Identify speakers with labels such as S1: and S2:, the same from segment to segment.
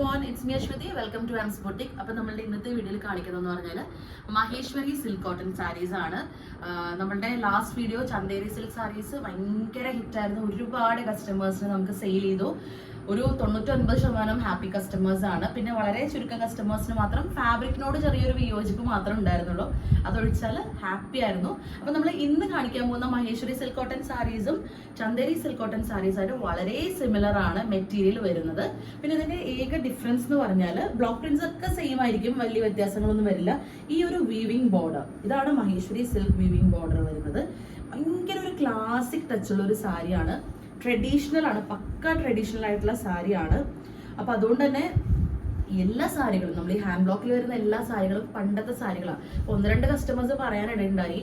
S1: One it's me Ashwathi welcome to arms boutique അപ്പം നമ്മളുടെ ഇന്നത്തെ വീഡിയോയിൽ കാണിക്കുന്നതെന്ന് പറഞ്ഞാൽ മഹേശ്വരി സിൽക്ക് കോട്ടൺ സാരീസ് ആണ്. നമ്മളുടെ last video Chanderi silk saris ഭയങ്കര ഹിറ്റായിരുന്നു ഒരുപാട് കസ്റ്റമേഴ്സിന് നമുക്ക് സെയിൽ ചെയ്തു. ഒരു തൊണ്ണൂറ്റൊൻപത് ശതമാനം ഹാപ്പി കസ്റ്റമേഴ്സ് ആണ്. പിന്നെ വളരെ ചുരുക്കം കസ്റ്റമേഴ്സിന് മാത്രം ഫാബ്രിക്കിനോട് ചെറിയൊരു വിയോജിപ്പ് മാത്രം ഉണ്ടായിരുന്നുള്ളൂ. അതൊഴിച്ചാൽ ഹാപ്പി ആയിരുന്നു. അപ്പം നമ്മൾ ഇന്ന് കാണിക്കാൻ പോകുന്ന മഹേശ്വരി സിൽക്ക് കോട്ടൺ സാരീസും ചന്ദേരി സിൽക്ക് കോട്ടൺ സാരീസായിട്ട് വളരെ സിമിലർ ആണ് മെറ്റീരിയൽ വരുന്നത്. പിന്നെ ഇതിന്റെ ഏക ഡിഫറൻസ് എന്ന് പറഞ്ഞാൽ ബ്ലോക്ക് പ്രിന്റ്സ് ഒക്കെ സെയിം ആയിരിക്കും. വലിയ വ്യത്യാസങ്ങളൊന്നും വരില്ല. ഈ ഒരു വീവിംഗ് ബോർഡർ ഇതാണ് മഹേശ്വരി സിൽക്ക് വീവിംഗ് ബോർഡർ വരുന്നത്. ഭയങ്കര ഒരു ക്ലാസിക് ടച്ചുള്ള ഒരു സാരിയാണ് ട്രഡീഷണൽ ആണ്. പക്ക ട്രഡീഷണൽ ആയിട്ടുള്ള സാരിയാണ്. അപ്പൊ അതുകൊണ്ട് തന്നെ എല്ലാ സാരികളും നമ്മൾ ഈ ഹാൻഡ് ബ്ലോക്കിൽ വരുന്ന എല്ലാ സാരികളും പണ്ടത്തെ സാരികളാണ്. ഒന്ന് രണ്ട് കസ്റ്റമേഴ്സ് പറയാനിടയുണ്ടായി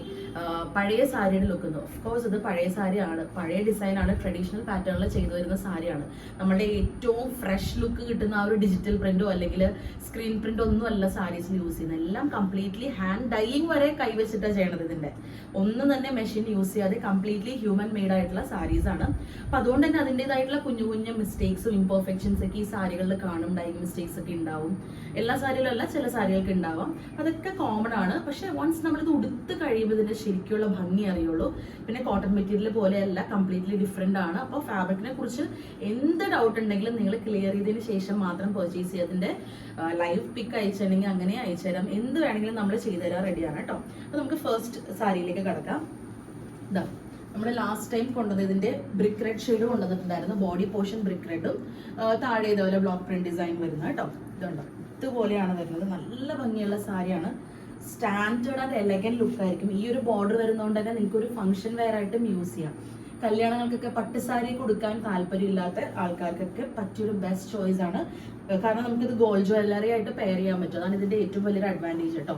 S1: പഴയ സാരിയുടെ ലുക്ക് ഓഫ് കോഴ്സ് ഇത് പഴയ സാരിയാണ്. പഴയ ഡിസൈനാണ് ട്രഡീഷണൽ പാറ്റേണിൽ ചെയ്തു വരുന്ന സാരിയാണ്. നമ്മുടെ ഏറ്റവും ഫ്രഷ് ലുക്ക് കിട്ടുന്ന ആ ഒരു ഡിജിറ്റൽ പ്രിന്റോ അല്ലെങ്കിൽ സ്ക്രീൻ പ്രിന്റോ ഒന്നും അല്ല സാരീസിൽ യൂസ് ചെയ്യുന്നത്. എല്ലാം കംപ്ലീറ്റ്ലി ഹാൻഡ് ഡൈയിങ് വരെ കൈവച്ചിട്ടാണ് ചെയ്യണത് ഇതിന്റെ. ഒന്നും തന്നെ മെഷീൻ യൂസ് ചെയ്യാതെ കംപ്ലീറ്റ്ലി ഹ്യൂമൻ മെയ്ഡ് ആയിട്ടുള്ള സാരീസ് ആണ്. അപ്പൊ അതുകൊണ്ട് തന്നെ അതിന്റെതായിട്ടുള്ള കുഞ്ഞു കുഞ്ഞു മിസ്റ്റേക്സും ഇംപെർഫെക്ഷൻസ് ഒക്കെ ഈ സാരികളിൽ കാണും ഡൈയിങ് മിസ്റ്റേക്സ് ഒക്കെ ഉണ്ടാവും. എല്ലാ സാരികളും അല്ല ചില സാരികൾക്ക് ഉണ്ടാവാം. അതൊക്കെ കോമൺ ആണ്. പക്ഷെ വൺസ് നമ്മളിത് ഉടുത്ത് കഴിയുമ്പോൾ ഇതിന്റെ ശരിക്കുള്ള ഭംഗി അറിയുള്ളൂ. പിന്നെ കോട്ടൺ മെറ്റീരിയൽ പോലെയല്ല കംപ്ലീറ്റ്ലി ഡിഫറെന്റ് ആണ്. അപ്പോൾ ഫാബ്രിക്കിനെ കുറിച്ച് എന്ത് ഡൗട്ട് ഉണ്ടെങ്കിലും നിങ്ങൾ ക്ലിയർ ചെയ്തതിന് ശേഷം മാത്രം പർച്ചേസ് ചെയ്തതിന്റെ ലൈവ് പിക്ക് അയച്ചിട്ടുണ്ടെങ്കിൽ അങ്ങനെ അയച്ചുതരാം. എന്ത് വേണമെങ്കിലും നമ്മൾ ചെയ്തു തരാൻ റെഡിയാണ് കേട്ടോ. അപ്പോൾ നമുക്ക് ഫസ്റ്റ് സാരിയിലേക്ക് കിടക്കാം. ഇതാ നമ്മൾ ലാസ്റ്റ് ടൈം കൊണ്ടുവന്ന ഇതിന്റെ ബ്രിക്ക് റെഡ് ഷെയ്ഡ് കൊണ്ടുവന്നിട്ടുണ്ടായിരുന്നു. ബോഡി പോർഷൻ ബ്രിക്ക് റെഡും താഴെ ഇതുപോലെ ബ്ലോക്ക് പ്രിന്റ് ഡിസൈൻ വരുന്ന കേട്ടോ. ഇതുണ്ടോ? ഇതുപോലെയാണ് വരുന്നത്. നല്ല ഭംഗിയുള്ള സാരിയാണ്. സ്റ്റാൻഡേർഡ് ആൻഡ് എലഗൻ ലുക്ക് ആയിരിക്കും. ഈ ഒരു ബോർഡർ വരുന്നതുകൊണ്ട് തന്നെ നിങ്ങൾക്ക് ഒരു ഫംഗ്ഷൻ വെയർ ആയിട്ടും യൂസ് ചെയ്യാം. കല്യാണങ്ങൾക്കൊക്കെ പട്ട് സാരി കൊടുക്കാൻ താല്പര്യമില്ലാത്ത ആൾക്കാർക്കൊക്കെ പറ്റിയൊരു ബെസ്റ്റ് ചോയ്സ് ആണ്. കാരണം നമുക്കിത് ഗോൾഡ് ജ്വല്ലറി ആയിട്ട് പെയർ ചെയ്യാൻ പറ്റും. അതാണ് ഇതിന്റെ ഏറ്റവും വലിയൊരു അഡ്വാന്റേജ് കേട്ടോ.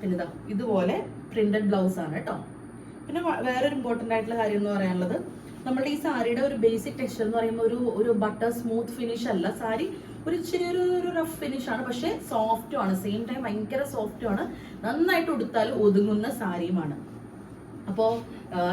S1: പിന്നെ ഇതാ ഇതുപോലെ പ്രിന്റഡ് ബ്ലൗസ് ആണ് കേട്ടോ. പിന്നെ വേറെ വേറൊരു ഇമ്പോർട്ടന്റ് ആയിട്ടുള്ള കാര്യം എന്ന് പറയാനുള്ളത് നമ്മുടെ ഈ സാരിയുടെ ഒരു ബേസിക് ടെക്സ്ചർ എന്ന് പറയുമ്പോൾ ഒരു ഒരു ബട്ടർ സ്മൂത്ത് ഫിനിഷ് അല്ല. സാരി ഒരു ഇച്ചിരി ഒരു ഒരു റഫ് ഫിനിഷ് ആണ്. പക്ഷേ സോഫ്റ്റും ആണ്. സെയിം ടൈം ഭയങ്കര സോഫ്റ്റും ആണ്. നന്നായിട്ട് ഉടുത്താൽ ഒതുങ്ങുന്ന സാരിയുമാണ്. അപ്പോൾ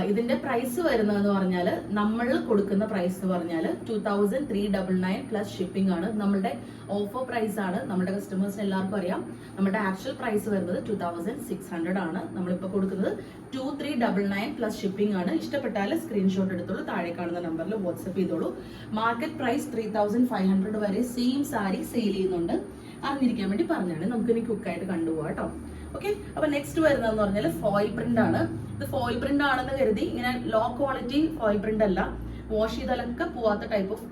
S1: ഇതിന്റെ പ്രൈസ് വരുന്നതെന്ന് പറഞ്ഞാൽ നമ്മൾ കൊടുക്കുന്ന പ്രൈസ് എന്ന് പറഞ്ഞാൽ two thousand three double nine plus shipping ആണ്. നമ്മുടെ ഓഫർ പ്രൈസ് ആണ്. നമ്മുടെ കസ്റ്റമേഴ്സിന് എല്ലാവർക്കും അറിയാം. നമ്മുടെ ആക്ച്വൽ പ്രൈസ് വരുന്നത് ടു തൗസൻഡ് സിക്സ് ഹൺഡ്രഡ് ആണ്. നമ്മളിപ്പോൾ കൊടുക്കുന്നത് two three double nine plus shipping ആണ്. ഇഷ്ടപ്പെട്ടാൽ സ്ക്രീൻഷോട്ട് എടുത്തോളൂ. താഴെ കാണുന്ന നമ്പറിൽ വാട്സപ്പ് ചെയ്തോളൂ. Market price three thousand five hundred വരെ സെയിം സാരി സെയിൽ ചെയ്യുന്നുണ്ട്. അറിഞ്ഞിരിക്കാൻ വേണ്ടി പറഞ്ഞാണ് നമുക്കിനി കുക്കായിട്ട് കണ്ടുപോകാം കേട്ടോ. ഓക്കെ അപ്പൊ നെക്സ്റ്റ് വരുന്നതെന്ന് പറഞ്ഞാൽ ഫോയിൽ പ്രിന്റ് ആണ്. ഇത് ഫോയിൽ പ്രിന്റ് ആണെന്ന് കരുതി ഇങ്ങനെ ലോ ക്വാളിറ്റി ഫോയിൽ പ്രിന്റ് അല്ല. വാഷ് ചെയ്താലൊക്കെ പോവാത്ത ടൈപ്പ് ഓഫ്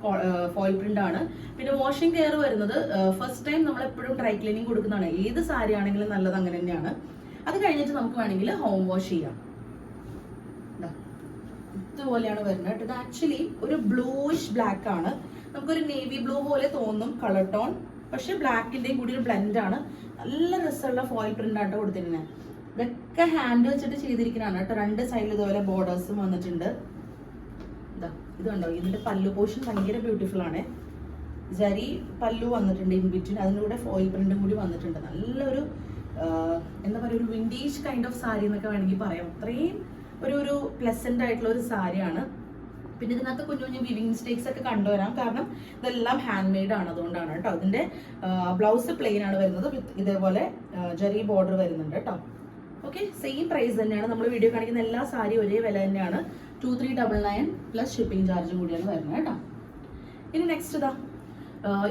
S1: ഫോയിൽ പ്രിന്റ് ആണ്. പിന്നെ വാഷിംഗ് കെയർ വരുന്നത് ഫസ്റ്റ് ടൈം നമ്മൾ എപ്പോഴും ഡ്രൈ ക്ലീനിങ് കൊടുക്കുന്നതാണ്. ഏത് സാരി ആണെങ്കിലും നല്ലത് അങ്ങനെ തന്നെയാണ്. അത് കഴിഞ്ഞിട്ട് നമുക്ക് വേണമെങ്കിൽ ഹോം വാഷ് ചെയ്യാം. ഇതുപോലെയാണ് വരുന്നത് ഇത് ആക്ച്വലി ഒരു ബ്ലൂയിഷ് ബ്ലാക്ക് ആണ്. നമുക്കൊരു നേവി ബ്ലൂ പോലെ തോന്നും കളർ ടോൺ പക്ഷെ ബ്ലാക്കിന്റെയും കൂടി ഒരു ബ്ലെൻഡ് ആണ്. നല്ല രസമുള്ള ഫോയിൽ പ്രിന്റ് കേട്ടോ കൊടുത്തിരുന്നത് ഇതൊക്കെ ഹാൻഡ് വെച്ചിട്ട് ചെയ്തിരിക്കുന്നതാണ് കേട്ടോ രണ്ട് സൈഡിൽ ഇതുപോലെ ബോർഡേഴ്സും വന്നിട്ടുണ്ട്. ഇതാ ഇത് കണ്ടോ? പല്ലു പോഷൻ ഭയങ്കര ബ്യൂട്ടിഫുൾ ആണ്. ജരി പല്ലു വന്നിട്ടുണ്ട് ഇൻ ബിറ്റ്വീൻ അതിന്റെ കൂടെ ഫോയിൽ പ്രിന്റും കൂടി വന്നിട്ടുണ്ട്. നല്ലൊരു എന്താ പറയുക ഒരു വിന്റേജ് കൈൻഡ് ഓഫ് സാരി എന്നൊക്കെ വേണമെങ്കിൽ പറയാം. അത്രയും ഒരു ഒരു പ്ലസന്റ് ആയിട്ടുള്ള ഒരു സാരിയാണ് പിന്നെ ഇതിനകത്ത് കുഞ്ഞു കുഞ്ഞു വിവിങ് മിസ്റ്റേക്സ് ഒക്കെ കണ്ടുവരാം. കാരണം ഇതെല്ലാം ഹാൻഡ് മെയ്ഡ് ആണ് അതുകൊണ്ടാണ് കേട്ടോ. അതിന്റെ ബ്ലൗസ് പ്ലെയിൻ ആണ് വരുന്നത്. വിത്ത് ഇതേപോലെ ജെറി ബോർഡർ വരുന്നുണ്ട് കേട്ടോ. ഓക്കെ സെയിം പ്രൈസ് തന്നെയാണ്. നമ്മൾ വീഡിയോ കാണിക്കുന്ന എല്ലാ സാരി ഒരേ വില തന്നെയാണ്. Two three double nine plus shipping charge കൂടിയാണ് വരുന്നത് കേട്ടോ. ഇനി നെക്സ്റ്റ് ഇതാ.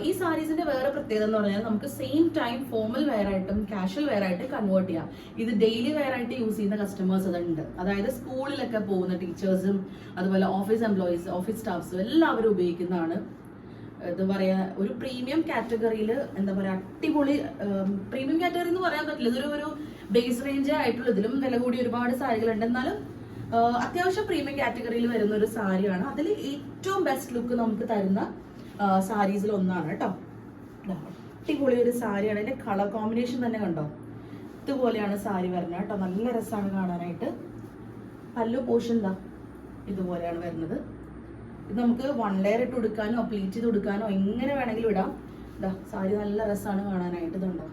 S1: ഈ സാരീസിന്റെ വേറെ പ്രത്യേകത എന്ന് പറഞ്ഞാൽ നമുക്ക് സെയിം ടൈം ഫോമൽ വെയർ ആയിട്ടും കാഷ്വൽ വെയർ ആയിട്ട് കൺവേർട്ട് ചെയ്യാം. ഇത് ഡെയിലി വെയർ ആയിട്ട് യൂസ് ചെയ്യുന്ന കസ്റ്റമേഴ്സ് അതുണ്ട്. അതായത് സ്കൂളിലൊക്കെ പോകുന്ന ടീച്ചേഴ്സും അതുപോലെ ഓഫീസ് എംപ്ലോയീസ് ഓഫീസ് സ്റ്റാഫ്സും എല്ലാവരും ഉപയോഗിക്കുന്നതാണ്. എന്താ പറയാ ഒരു പ്രീമിയം കാറ്റഗറിയിൽ എന്താ പറയാ അടിപൊളി പ്രീമിയം കാറ്റഗറി എന്ന് പറയാൻ പറ്റില്ല. ഇതൊരു ഒരു ബേസ് റേഞ്ച് ആയിട്ടുള്ള ഇതിലും വില കൂടി ഒരുപാട് സാരികളുണ്ട്. എന്നാലും അത്യാവശ്യം പ്രീമിയം കാറ്റഗറിയിൽ വരുന്ന ഒരു സാരിയാണ്. അതിൽ ഏറ്റവും ബെസ്റ്റ് ലുക്ക് നമുക്ക് തരുന്ന സാരീസിൽ ഒന്നാണ് കേട്ടോ അടിപൊളി ഒരു സാരിയാണ്. അതിന്റെ കളർ കോമ്പിനേഷൻ തന്നെ കണ്ടോ? ഇതുപോലെയാണ് സാരി വരുന്നത് കേട്ടോ നല്ല രസമാണ് കാണാനായിട്ട്. പല്ലു പോഷൻ എന്താ ഇതുപോലെയാണ് വരുന്നത്. ഇത് നമുക്ക് വൺ ലെയർ ഇട്ട് കൊടുക്കാനോ പ്ലീറ്റ് ചെയ്ത് കൊടുക്കാനോ എങ്ങനെ വേണമെങ്കിലും ഇടാം. ഇതാ സാരി നല്ല രസമാണ് കാണാനായിട്ട് ഇതുണ്ടോ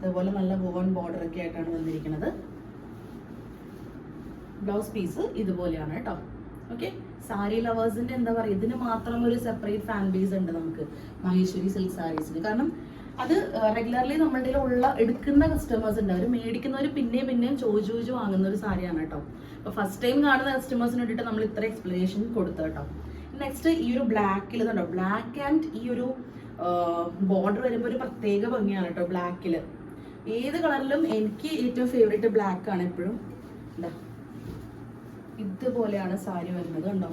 S1: അതുപോലെ നല്ല വോൺ ബോർഡർ ഒക്കെ ആയിട്ടാണ് വന്നിരിക്കുന്നത്. ബ്ലൗസ് പീസ് ഇതുപോലെയാണ് കേട്ടോ ഓക്കെ സാരി ലവേഴ്സിന്റെ എന്താ പറയുക ഇതിന് മാത്രം ഒരു സെപ്പറേറ്റ് ഫാൻ ബേസ് ഉണ്ട് നമുക്ക് മഹേശ്വരി സിൽക്ക് സാരീസിന് കാരണം അത് റെഗുലർലി നമ്മളുടെ ഉള്ള എടുക്കുന്ന കസ്റ്റമേഴ്സ് ഉണ്ട്. അവർ മേടിക്കുന്നവർ പിന്നെയും പിന്നെയും ചോദിച്ചു ചോദിച്ചു വാങ്ങുന്ന ഒരു സാരിയാണ് കേട്ടോ. അപ്പോൾ ഫസ്റ്റ് ടൈം കാണുന്ന കസ്റ്റമേഴ്സിന് വേണ്ടിയിട്ട് നമ്മൾ ഇത്ര എക്സ്പ്ലനേഷൻ കൊടുത്തു കേട്ടോ. നെക്സ്റ്റ് ഈ ഒരു ബ്ലാക്കിൽ കണ്ടോ? ബ്ലാക്ക് ആൻഡ് ഈ ഒരു ബോർഡർ വരുമ്പോൾ ഒരു പ്രത്യേക ഭംഗിയാണ് കേട്ടോ ബ്ലാക്കിൽ ഏത് കളറിലും എനിക്ക് ഏറ്റവും ഫേവറേറ്റ് ബ്ലാക്ക് ആണ് എപ്പോഴും. എന്താ ഇതുപോലെയാണ് സാരി വരുന്നത് കണ്ടോ?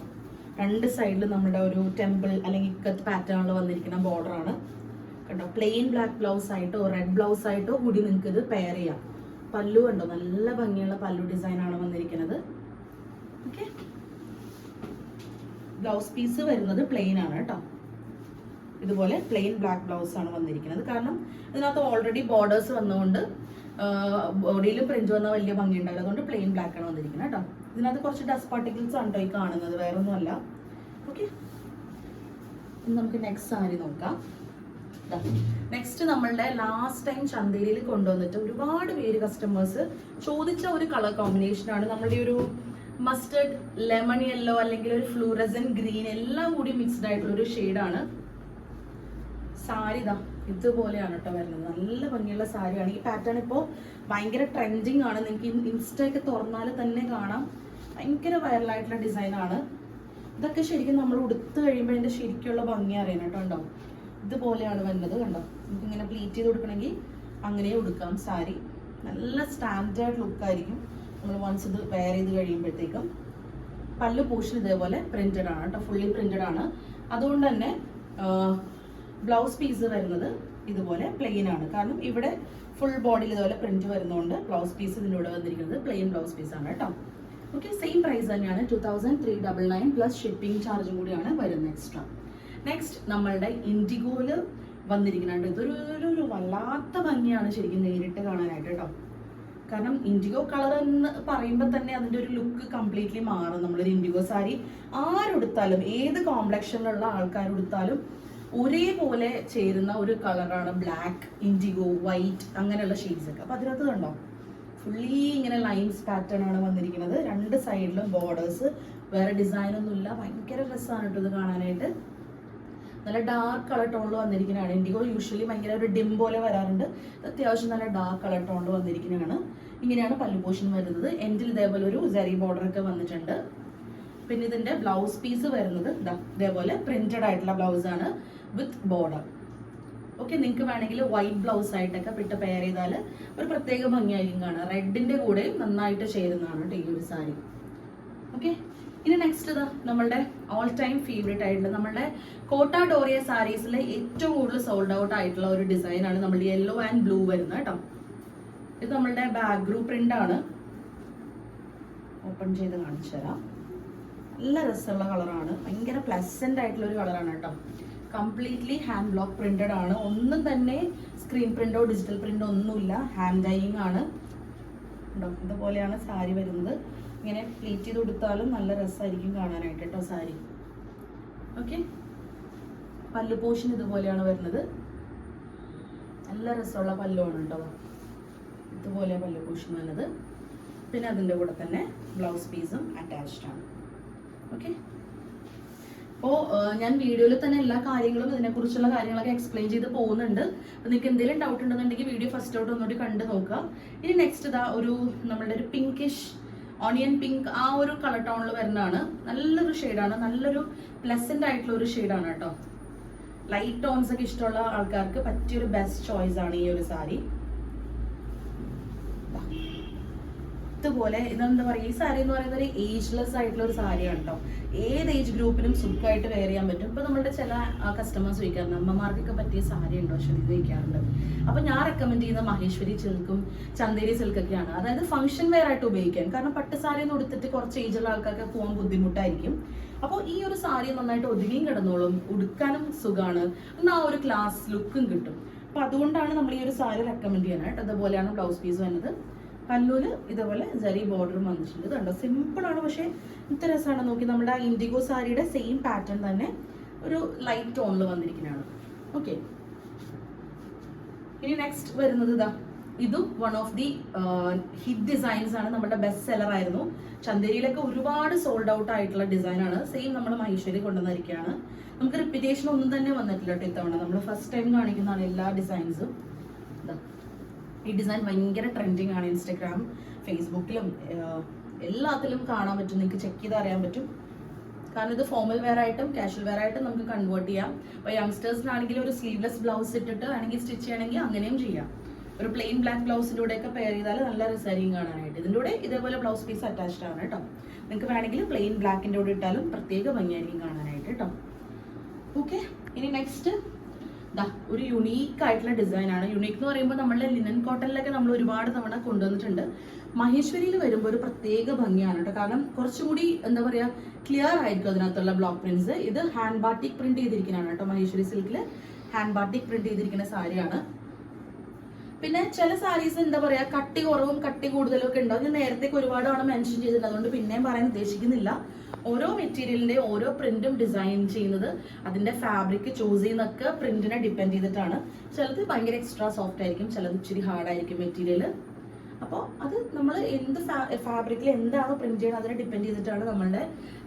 S1: രണ്ട് സൈഡിൽ നമ്മുടെ ഒരു ടെമ്പിൾ അല്ലെങ്കിൽ ഇക്കത്ത് പാറ്റേണിൽ വന്നിരിക്കുന്ന ബോർഡറാണ് കണ്ടോ? പ്ലെയിൻ ബ്ലാക്ക് ബ്ലൗസ് ആയിട്ടോ റെഡ് ബ്ലൗസ് ആയിട്ടോ കൂടി നിങ്ങൾക്ക് ഇത് പെയർ ചെയ്യാം. പല്ലു കണ്ടോ? നല്ല ഭംഗിയുള്ള പല്ലു ഡിസൈനാണ് വന്നിരിക്കുന്നത്. ഓക്കെ ബ്ലൗസ് പീസ് വരുന്നത് പ്ലെയിൻ ആണ് കേട്ടോ. ഇതുപോലെ പ്ലെയിൻ ബ്ലാക്ക് ബ്ലൗസ് ആണ് വന്നിരിക്കുന്നത്. കാരണം ഇതിനകത്ത് ഓൾറെഡി ബോർഡേഴ്സ് വന്നുകൊണ്ട് ബോഡിയിൽ പ്രിന്റ് വന്ന വലിയ ഭംഗി ഉണ്ടാവില്ല അതുകൊണ്ട് പ്ലെയിൻ ബ്ലാക്ക് ആണ് വന്നിരിക്കുന്നത് കേട്ടോ. ഇതിനകത്ത് കുറച്ച് ഡസ്റ്റ് പാർട്ടിക്കിൾസ് ആണ് ഈ കാണുന്നത്. വേറെ ഒന്നുമല്ല ഓക്കെ നമുക്ക് നെക്സ്റ്റ് സാരി നോക്കാം. നെക്സ്റ്റ് നമ്മളുടെ ലാസ്റ്റ് ടൈം ചന്തേരിയിൽ കൊണ്ടുവന്നിട്ട് ഒരുപാട് പേര് കസ്റ്റമേഴ്സ് ചോദിച്ച ഒരു കളർ കോമ്പിനേഷൻ ആണ് നമ്മുടെ ഒരു മസ്റ്റർഡ് ലെമൺ യെല്ലോ അല്ലെങ്കിൽ ഒരു ഫ്ലൂറസൻ ഗ്രീൻ എല്ലാം കൂടി മിക്സ്ഡ് ആയിട്ടുള്ള ഒരു ഷെയ്ഡാണ് സാരി ഇതാ ഇതുപോലെയാണ് കേട്ടോ വരുന്നത്. നല്ല ഭംഗിയുള്ള സാരിയാണ്. ഈ പാറ്റേൺ ഇപ്പോൾ ഭയങ്കര ട്രെൻഡിങ് ആണ്. നിങ്ങൾക്ക് ഇൻസ്റ്റയൊക്കെ തുറന്നാൽ തന്നെ കാണാം. ഭയങ്കര വൈറലായിട്ടുള്ള ഡിസൈനാണ് ഇതൊക്കെ ശരിക്കും നമ്മൾ ഉടുത്തു കഴിയുമ്പോൾ അതിന്റെ ശരിക്കുള്ള ഭംഗി അറിയണം കേട്ടോ ഉണ്ടോ ഇതുപോലെയാണ് വരുന്നത് കണ്ടോ? നമുക്ക് ഇങ്ങനെ പ്ലീറ്റ് ചെയ്ത് കൊടുക്കണമെങ്കിൽ അങ്ങനെ ഉടുക്കാം. സാരി നല്ല സ്റ്റാൻഡേർഡ് ലുക്കായിരിക്കും നമ്മൾ വൺസ് ഇത് വെയർ ചെയ്ത് കഴിയുമ്പോഴത്തേക്കും പല്ല് പോഷൻ ഇതേപോലെ പ്രിന്റഡ് ആണ് കേട്ടോ ഫുള്ളി പ്രിന്റഡ് ആണ്. അതുകൊണ്ട് തന്നെ ബ്ലൗസ് പീസ് വരുന്നത് ഇതുപോലെ പ്ലെയിൻ ആണ്. കാരണം ഇവിടെ ഫുൾ ബോഡിയിൽ ഇതുപോലെ പ്രിന്റ് വരുന്നതുകൊണ്ട് ബ്ലൗസ് പീസ് ഇതിന്റെ കൂടെ വന്നിരിക്കുന്നത് പ്ലെയിൻ ബ്ലൗസ് പീസ് ആണ് കേട്ടോ. ഓക്കെ സെയിം പ്രൈസ് തന്നെയാണ്. Two thousand three double nine plus shipping ചാർജും കൂടിയാണ് വരുന്നത് എക്സ്ട്രാ നെക്സ്റ്റ് നമ്മളുടെ ഇൻഡിഗോയിൽ വന്നിരിക്കുന്നുണ്ട്. ഇതൊരു ഒരു- ഒരു വല്ലാത്ത ഭംഗിയാണ് ശരിക്കും നേരിട്ട് കാണാനായിട്ട് കേട്ടോ. കാരണം ഇൻഡിഗോ കളർ എന്ന് പറയുമ്പോൾ തന്നെ അതിന്റെ ഒരു ലുക്ക് കംപ്ലീറ്റ്ലി മാറും. നമ്മളൊരു ഇൻഡിഗോ സാരി ആരെടുത്താലും ഏത് കോംപ്ലക്ഷനിലുള്ള ആൾക്കാരെടുത്താലും ഒരേപോലെ ചേരുന്ന ഒരു കളറാണ് ബ്ലാക്ക് ഇൻഡിഗോ വൈറ്റ് അങ്ങനെയുള്ള ഷെയ്ഡ്സ് ഒക്കെ. അപ്പൊ അതിനകത്ത് കണ്ടോ? ഫുള്ളി ഇങ്ങനെ ലൈൻസ് പാറ്റേൺ ആണ് വന്നിരിക്കുന്നത്. രണ്ട് സൈഡിലും ബോർഡേഴ്സ് വേറെ ഡിസൈൻ ഒന്നുമില്ല. ഭയങ്കര രസമാണ് കേട്ടോ ഇത് കാണാനായിട്ട്. നല്ല ഡാർക്ക് കളർ ടോണിൽ വന്നിരിക്കുന്നതാണ്. ഇൻഡിഗോ യൂഷ്വലി ഭയങ്കര ഒരു ഡിം പോലെ വരാറുണ്ട്. അത്യാവശ്യം നല്ല ഡാർക്ക് കളർ ടോണിൽ വന്നിരിക്കുന്നതാണ്. ഇങ്ങനെയാണ് പല്ലു പോഷൻ വരുന്നത്. എൻഡിൽ ഇതേപോലെ ഒരു ജെറി ബോർഡർ ഒക്കെ വന്നിട്ടുണ്ട്. പിന്നെ ഇതിന്റെ ബ്ലൗസ് പീസ് വരുന്നത്. ഇതാ ഇതേപോലെ പ്രിന്റഡ് ആയിട്ടുള്ള ബ്ലൗസ് ആണ്. വിത്ത് ബോർഡർ ഓക്കെ നിങ്ങൾക്ക് വേണമെങ്കിൽ വൈറ്റ് ബ്ലൗസ് ആയിട്ടൊക്കെ പിട്ട് പെയർ ചെയ്താൽ ഒരു പ്രത്യേക ഭംഗിയായിരിക്കും കാണാം റെഡിന്റെ കൂടെയും നന്നായിട്ട് ചേരുന്നതാണ് കേട്ടോ ഈ ഒരു സാരി. ഓക്കെ ഇനി നെക്സ്റ്റ് ഇതാ നമ്മളുടെ ഓൾ ടൈം ഫേവറേറ്റ് ആയിട്ടുള്ള നമ്മളുടെ കോട്ട ഡോറിയ സാരീസിലെ ഏറ്റവും കൂടുതൽ സോൾഡ് ഔട്ട് ആയിട്ടുള്ള ഒരു ഡിസൈൻ ആണ് നമ്മുടെ യെല്ലോ ആൻഡ് ബ്ലൂ വരുന്നത് കേട്ടോ. ഇത് നമ്മളുടെ ബാക്ക് ഗ്രൂപ്പ് പ്രിന്റ് ആണ്. ഓപ്പൺ ചെയ്ത് കാണിച്ചു തരാം നല്ല രസമുള്ള കളറാണ് ഭയങ്കര പ്ലസന്റ് ആയിട്ടുള്ള ഒരു കളറാണ് കേട്ടോ. കംപ്ലീറ്റ്ലി ഹാൻഡ് ബ്ലോക്ക് പ്രിന്റഡ് ആണ്. ഒന്നും തന്നെ സ്ക്രീൻ പ്രിന്റോ ഡിജിറ്റൽ പ്രിന്റോ ഒന്നുമില്ല. ഹാൻഡ് ഡൈയിങ് ആണ്. ഇതുപോലെയാണ് സാരി വരുന്നത്. ഇങ്ങനെ പ്ലീറ്റ് ചെയ്ത് കൊടുത്താലും നല്ല രസമായിരിക്കും കാണാനായിട്ട് കേട്ടോ സാരി. ഓക്കെ പല്ലു പോഷൻ ഇതുപോലെയാണ് വരുന്നത്. നല്ല രസമുള്ള പല്ലുമാണ് കേട്ടോ. ഇതുപോലെ പല്ലു പോഷൻ വരുന്നത് പിന്നെ അതിന്റെ കൂടെ തന്നെ ബ്ലൗസ് പീസും അറ്റാച്ച്ഡ് ആണ്. ഓക്കെ അപ്പോൾ ഞാൻ വീഡിയോയിൽ തന്നെ എല്ലാ കാര്യങ്ങളും ഇതിനെക്കുറിച്ചുള്ള കാര്യങ്ങളൊക്കെ എക്സ്പ്ലെയിൻ ചെയ്ത് പോകുന്നുണ്ട്. അപ്പോൾ നിങ്ങൾക്ക് എന്തെങ്കിലും ഡൗട്ട് ഉണ്ടെന്നുണ്ടെങ്കിൽ വീഡിയോ ഫസ്റ്റ് ഔട്ട് ഒന്നുകൂടി കണ്ടു നോക്കുക. ഇനി നെക്സ്റ്റ് ഇതാ ഒരു നമ്മളുടെ ഒരു പിങ്കിഷ് ഓണിയൻ പിങ്ക് ആ ഒരു കളർ ടോണിൽ വരുന്നതാണ്. നല്ലൊരു ഷെയ്ഡാണ് നല്ലൊരു പ്ലസന്റ് ആയിട്ടുള്ള ഒരു ഷെയ്ഡാണ് കേട്ടോ. ലൈറ്റ് ടോൺസ് ഒക്കെ ഇഷ്ടമുള്ള ആൾക്കാർക്ക് പറ്റിയൊരു ബെസ്റ്റ് ചോയ്സ് ആണ് ഈ ഒരു സാരി ഇതുപോലെ ഇതെന്താ പറയുക ഈ സാരി എന്ന് പറയുന്നത് ഒരു ഏജ്ലെസ് ആയിട്ടുള്ള ഒരു സാരിയാണ് കേട്ടോ ഏത് ഏജ് ഗ്രൂപ്പിനും സുഖമായിട്ട് വെയർ ചെയ്യാൻ പറ്റും. ഇപ്പൊ നമ്മുടെ ചില കസ്റ്റമേഴ്സ് ചോദിക്കാറുണ്ട് അമ്മമാർക്കൊക്കെ പറ്റിയ സാരി ഉണ്ടോ? പക്ഷെ ഇത് ചോദിക്കാറുണ്ട്. അപ്പൊ ഞാൻ റെക്കമെൻഡ് ചെയ്യുന്ന മഹേശ്വരി സിൽക്കും ചന്ദേരി സിൽക്കൊക്കെയാണ് അതായത് ഫംഗ്ഷൻ വെയർ ആയിട്ട് ഉപയോഗിക്കാൻ. കാരണം പട്ട് സാരി ഒന്നും ഉടുത്തിട്ട് കുറച്ച് ഏജുള്ള ആൾക്കാർക്ക് പോകാൻ ബുദ്ധിമുട്ടായിരിക്കും. അപ്പോൾ ഈ ഒരു സാരി നന്നായിട്ട് ഒതുങ്ങിയും കിടന്നോളും ഉടുക്കാനും സുഖമാണ് എന്നാൽ ആ ഒരു ക്ലാസ് ലുക്കും കിട്ടും. അപ്പൊ അതുകൊണ്ടാണ് നമ്മൾ ഈ ഒരു സാരി റെക്കമെൻഡ് ചെയ്യുന്നത് കേട്ടോ അതുപോലെയാണ് ബ്ലൗസ് പീസ് വരുന്നത് പല്ലൂൽ ഇതേപോലെ ജരി ബോർഡറും വന്നിട്ടുണ്ട്. കണ്ടോ? സിമ്പിൾ ആണ്. പക്ഷേ ഇത്ര രസമാണ്. നോക്കി നമ്മുടെ ഇൻഡിഗോ സാരിയുടെ സെയിം പാറ്റേൺ തന്നെ ഒരു ലൈറ്റ് ടോണിൽ വന്നിരിക്കുന്നതാണ്. ഓക്കെ ഇനി നെക്സ്റ്റ് വരുന്നത് ഇതാ. ഇതും one of the hit designs ആണ്. നമ്മുടെ ബെസ്റ്റ് സെല്ലർ ആയിരുന്നു. ചന്ദേരിയിലൊക്കെ ഒരുപാട് സോൾഡ് ഔട്ട് ആയിട്ടുള്ള ഡിസൈനാണ് സെയിം നമ്മൾ മഹേശ്വരി കൊണ്ടുവന്നിരിക്കുകയാണ്. നമുക്ക് റിപ്പീറ്റേഷൻ ഒന്നും തന്നെ വന്നിട്ടില്ല കേട്ടോ ഇത്തവണ. നമ്മൾ ഫസ്റ്റ് ടൈം കാണിക്കുന്നതാണ് എല്ലാ ഡിസൈൻസും ഈ ഡിസൈൻ ഭയങ്കര ട്രെൻഡിങ് ആണ് ഇൻസ്റ്റഗ്രാം ഫേസ്ബുക്കിലും എല്ലാത്തിലും കാണാൻ പറ്റും. നിങ്ങൾക്ക് ചെക്ക് ചെയ്ത് അറിയാൻ പറ്റും. കാരണം ഇത് ഫോമൽ വെയർ ആയിട്ടും കാഷ്വൽ വെയർ ആയിട്ടും നമുക്ക് കൺവേർട്ട് ചെയ്യാം. അപ്പോൾ യങ്സ്റ്റേഴ്സിനാണെങ്കിൽ ഒരു സ്ലീവ്ലെസ് ബ്ലൗസ് ഇട്ടിട്ട് ആണെങ്കിൽ സ്റ്റിച്ച് ചെയ്യണമെങ്കിൽ അങ്ങനെയും ചെയ്യാം. ഒരു പ്ലെയിൻ ബ്ലാക്ക് ബ്ലൗസിന്റെ കൂടെയൊക്കെ പെയർ ചെയ്താൽ നല്ല റിസൈനിങ് കാണാനായിട്ട്. ഇതിന്റെ കൂടെ ഇതേപോലെ ബ്ലൗസ് പീസ് അറ്റാച്ച്ഡ് ആണ് കേട്ടോ. നിങ്ങൾക്ക് വേണമെങ്കിൽ പ്ലെയിൻ ബ്ലാക്കിന്റെ കൂടെ ഇട്ടാലും പ്രത്യേക ഭംഗിയായിരിക്കും കാണാനായിട്ട് കേട്ടോ. ഓക്കെ ഇനി നെക്സ്റ്റ് ദാ ഒരു യുണീക്ക് ആയിട്ടുള്ള ഡിസൈനാണ് യുണീക്ക് എന്ന് പറയുമ്പോൾ നമ്മളുടെ ലിനൻ കോട്ടണിലൊക്കെ നമ്മൾ ഒരുപാട് തവണ കൊണ്ടുവന്നിട്ടുണ്ട്. മഹേശ്വരിയിൽ വരുമ്പോൾ ഒരു പ്രത്യേക ഭംഗിയാണ് കേട്ടോ. കാരണം കുറച്ചുകൂടി എന്താ പറയുക ക്ലിയർ ആയിരിക്കും അതിനകത്തുള്ള ബ്ലോക്ക് പ്രിന്റ്സ് ഇത് ഹാൻഡ് ബാട്ടിക് പ്രിന്റ് ചെയ്തിരിക്കുന്നതാണ് കേട്ടോ മഹേശ്വരി സിൽക്കിൽ ഹാൻഡ് ബാട്ടിക് പ്രിന്റ് ചെയ്തിരിക്കുന്ന സാരിയാണ്. പിന്നെ ചില സാരീസ് എന്താ പറയാ കട്ടി കുറവും കട്ടി കൂടുതലും ഒക്കെ ഉണ്ടാവും ഞാൻ നേരത്തെ ഒരുപാട് തവണ മെൻഷൻ ചെയ്തിട്ടുണ്ട്. അതുകൊണ്ട് പിന്നെയും പറയാൻ ഉദ്ദേശിക്കുന്നില്ല. ഓരോ മെറ്റീരിയലിന്റെ ഓരോ പ്രിന്റും ഡിസൈൻ ചെയ്യുന്നത് അതിന്റെ ഫാബ്രിക് ചൂസ് ചെയ്യുന്നൊക്കെ പ്രിന്റിനെ ഡിപ്പെൻഡ് ചെയ്തിട്ടാണ്. ചിലത് ഭയങ്കര എക്സ്ട്രാ സോഫ്റ്റ് ആയിരിക്കും ചിലത് ഇച്ചിരി ഹാർഡ് ആയിരിക്കും മെറ്റീരിയൽ അപ്പോൾ അത് നമ്മൾ എന്ത് ഫാബ്രിക്കിൽ എന്താണോ പ്രിന്റ് ചെയ്യുന്നത് അതിനെ ഡിപ്പെൻഡ് ചെയ്തിട്ടാണ് നമ്മളുടെ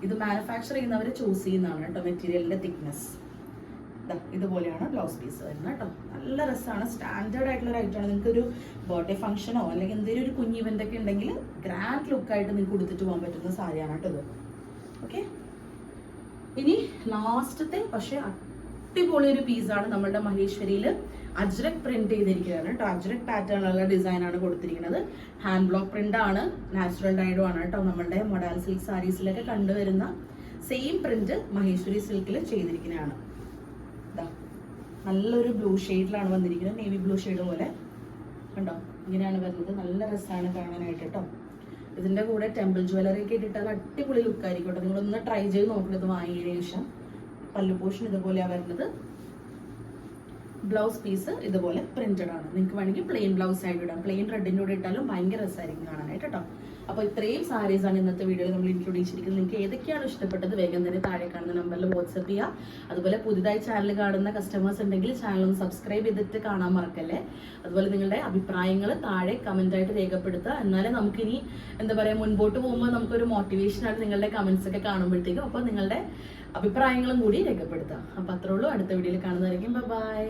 S1: ഇത് മാനുഫാക്ചർ ചെയ്യുന്നവർ ചൂസ് ചെയ്യുന്നതാണ് കേട്ടോ മെറ്റീരിയലിന്റെ തിക്നെസ് ഇതുപോലെയാണ് ബ്ലൗസ് പീസ് വരുന്നത് കേട്ടോ. നല്ല രസമാണ്. സ്റ്റാൻഡേർഡ് ആയിട്ടുള്ള ഒരു ഐറ്റമാണ് നിങ്ങൾക്ക് ഒരു ബർത്ത്ഡേ ഫംഗ്ഷനോ അല്ലെങ്കിൽ എന്തെങ്കിലും ഒരു കുഞ്ഞ് ഇവന്റ് ഒക്കെ ഉണ്ടെങ്കിൽ ഗ്രാൻഡ് ലുക്കായിട്ട് നിങ്ങൾക്ക് കൊടുത്തിട്ട് പോകാൻ പറ്റുന്ന സാരിയാണ് കേട്ടോ ഇത്. ഓക്കെ ഇനി ലാസ്റ്റത്തെ പക്ഷേ അടിപൊളി ഒരു പീസാണ് നമ്മളുടെ മഹേശ്വരിയിൽ അജ്രക് പ്രിന്റ് ചെയ്തിരിക്കുകയാണ് കേട്ടോ. അജ്രക് പാറ്റേണുള്ള ഡിസൈൻ ആണ് കൊടുത്തിരിക്കുന്നത്. ഹാൻഡ് ബ്ലോക്ക് പ്രിന്റ് ആണ്. നാച്ചുറൽ ഡൈഡും ആണ് കേട്ടോ. നമ്മളുടെ മൊഡാൽ സിൽക്ക് സാരീസിലൊക്കെ കണ്ടുവരുന്ന സെയിം പ്രിന്റ് മഹേശ്വരി സിൽക്കിൽ ചെയ്തിരിക്കുന്നതാണ്. നല്ലൊരു ബ്ലൂ ഷെയ്ഡിലാണ് വന്നിരിക്കുന്നത്. നേവി ബ്ലൂ ഷെയ്ഡ് പോലെ. കണ്ടോ? ഇങ്ങനെയാണ് വരുന്നത്. നല്ല രസമാണ് കാണാനായിട്ട് കേട്ടോ ഇതിന്റെ കൂടെ ടെമ്പിൾ ജ്വല്ലറി ഒക്കെ ഇട്ടിട്ട് അത് അടിപൊളി ലുക്കായിരിക്കും കേട്ടോ നിങ്ങളൊന്ന് ട്രൈ ചെയ്ത് നോക്കണം ഇത് വാങ്ങിയതിനു ശേഷം. പല്ലു പോഷൻ ഇതുപോലെയാണ് വരുന്നത്. ബ്ലൗസ് പീസ് ഇതുപോലെ പ്രിന്റഡ് ആണ്. നിങ്ങൾക്ക് വേണമെങ്കിൽ പ്ലെയിൻ ബ്ലൗസ് ആയിട്ട് ഇടാം. പ്ലെയിൻ റെഡിന്റെ കൂടെ ഇട്ടാലും ഭയങ്കര രസമായിരിക്കും കാണാനായിട്ട് കേട്ടോ അപ്പോൾ ഇത്രയും സാരീസ് ആണ് ഇന്നത്തെ വീഡിയോയിൽ നമ്മൾ ഇൻക്ലൂഡ് ചെയ്തിരിക്കുന്നത്. നിങ്ങൾക്ക് ഏതൊക്കെയാണ് ഇഷ്ടപ്പെട്ടത് വേഗം തന്നെ താഴെ കാണുന്ന നമ്പറിൽ വാട്സപ്പ് ചെയ്യുക അതുപോലെ പുതുതായി ചാനൽ കാണുന്ന കസ്റ്റമേഴ്സ് ഉണ്ടെങ്കിൽ ചാനൽ ഒന്ന് സബ്സ്ക്രൈബ് ചെയ്തിട്ട് കാണാൻ മറക്കല്ലേ. അതുപോലെ നിങ്ങളുടെ അഭിപ്രായങ്ങൾ താഴെ കമന്റ് ആയിട്ട് രേഖപ്പെടുത്തുക. എന്നാലേ നമുക്കിനി എന്താ പറയുക മുൻപോട്ട് പോകുമ്പോൾ നമുക്കൊരു മോട്ടിവേഷൻ ആണ് നിങ്ങളുടെ കമന്റ്സ് ഒക്കെ കാണുമ്പോഴത്തേക്കും അപ്പോൾ നിങ്ങളുടെ അഭിപ്രായങ്ങളും കൂടി രേഖപ്പെടുത്തുക. അപ്പോൾ അത്രേ ഉള്ളൂ. അടുത്ത വീഡിയോയിൽ കാണുന്നതായിരിക്കും. ബൈ